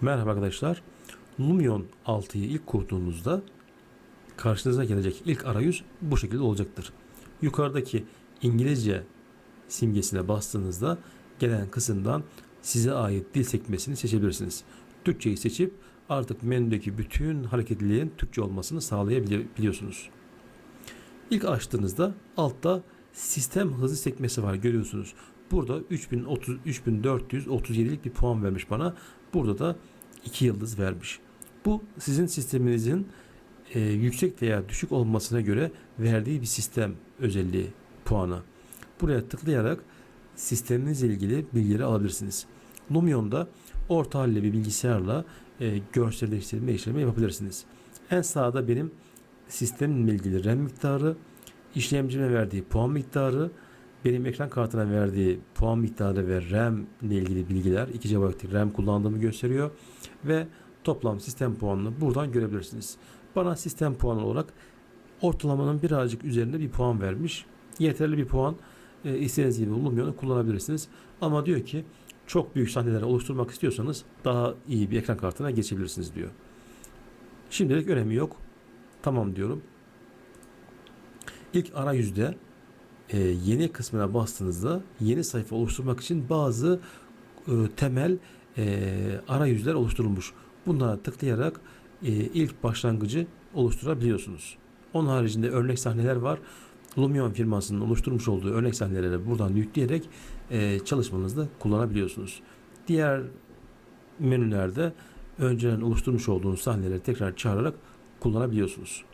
Merhaba arkadaşlar. Lumion 6'yı ilk kurduğunuzda karşınıza gelecek ilk arayüz bu şekilde olacaktır. Yukarıdaki İngilizce simgesine bastığınızda gelen kısımdan size ait dil sekmesini seçebilirsiniz. Türkçeyi seçip artık menüdeki bütün hareketliliğin Türkçe olmasını sağlayabiliyorsunuz. İlk açtığınızda altta sistem hızı sekmesi var görüyorsunuz. Burada 3030 3437'lik bir puan vermiş bana. Burada da 2 yıldız vermiş. Bu sizin sisteminizin e, yüksek veya düşük olmasına göre verdiği bir sistem özelliği puanı. Buraya tıklayarak sisteminizle ilgili bilgileri alabilirsiniz. Lumion'da orta halli bir bilgisayarla e, görselleştirme işlemi yapabilirsiniz. En sağda benim sistemimle ilgili RAM miktarı, işlemcime verdiği puan miktarı, benim ekran kartına verdiği puan miktarı ve RAM ile ilgili bilgiler 2 GB'lık RAM kullandığımı gösteriyor ve toplam sistem puanını buradan görebilirsiniz. Bana sistem puanı olarak ortalamanın birazcık üzerinde bir puan vermiş. Yeterli bir puan. E, istediğiniz gibi Lumion'u kullanabilirsiniz. Ama diyor ki çok büyük sahneler oluşturmak istiyorsanız daha iyi bir ekran kartına geçebilirsiniz diyor. Şimdilik önemi yok. Tamam diyorum. İlk arayüzde e, yeni kısmına bastığınızda yeni sayfa oluşturmak için bazı e, temel e, arayüzler oluşturulmuş. Bunlara tıklayarak e, ilk başlangıcı oluşturabiliyorsunuz. Onun haricinde örnek sahneler var. Lumion firmasının oluşturmuş olduğu örnek sahneleri buradan yükleyerek e, çalışmanızda kullanabiliyorsunuz. Diğer menülerde önceden oluşturmuş olduğunuz sahneleri tekrar çağırarak kullanabiliyorsunuz.